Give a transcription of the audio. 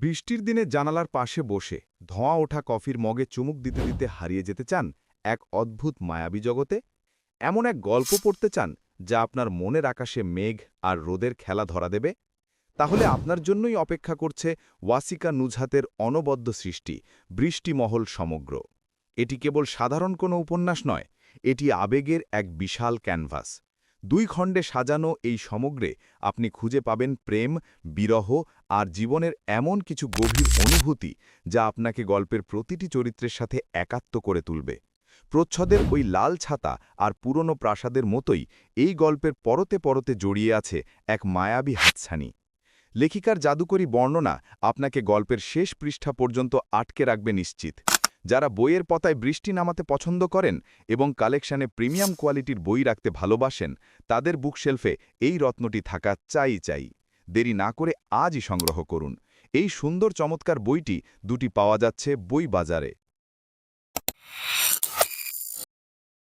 বৃষ্টির দিনে জানালার পাশে বসে ধোঁয়া ওঠা কফির মগে চুমুক দিতে দিতে হারিয়ে যেতে চান এক অদ্ভুত মায়াবী জগতে। এমন এক গল্প পড়তে চান যা আপনার মনের আকাশে মেঘ আর রোদের খেলা ধরা দেবে? তাহলে আপনার জন্যই অপেক্ষা করছে ওয়াসিকা নুজহাতের অনবদ্য সৃষ্টি, বৃষ্টিমহল সমগ্র। এটি কেবল সাধারণ কোনো উপন্যাস নয়, এটি আবেগের এক বিশাল ক্যানভাস। দুই খণ্ডে সাজানো এই সমগ্রে আপনি খুঁজে পাবেন প্রেম, বিরহ আর জীবনের এমন কিছু গভীর অনুভূতি যা আপনাকে গল্পের প্রতিটি চরিত্রের সাথে একাত্ম করে তুলবে। প্রচ্ছদের ওই লাল ছাতা আর পুরনো প্রাসাদের মতোই এই গল্পের পরতে পরতে জড়িয়ে আছে এক মায়াবী হাতছানি। লেখিকার জাদুকরী বর্ণনা আপনাকে গল্পের শেষ পৃষ্ঠা পর্যন্ত আটকে রাখবে নিশ্চিত। যারা বইয়ের পতায় বৃষ্টি নামাতে পছন্দ করেন এবং কালেকশানে প্রিমিয়াম কোয়ালিটির বই রাখতে ভালোবাসেন, তাদের বুকশেলফে এই রত্নটি থাকা চাই চাই। দেরি না করে আজই সংগ্রহ করুন। এই সুন্দর চমৎকার বইটি দুটি পাওয়া যাচ্ছে বই বাজারে।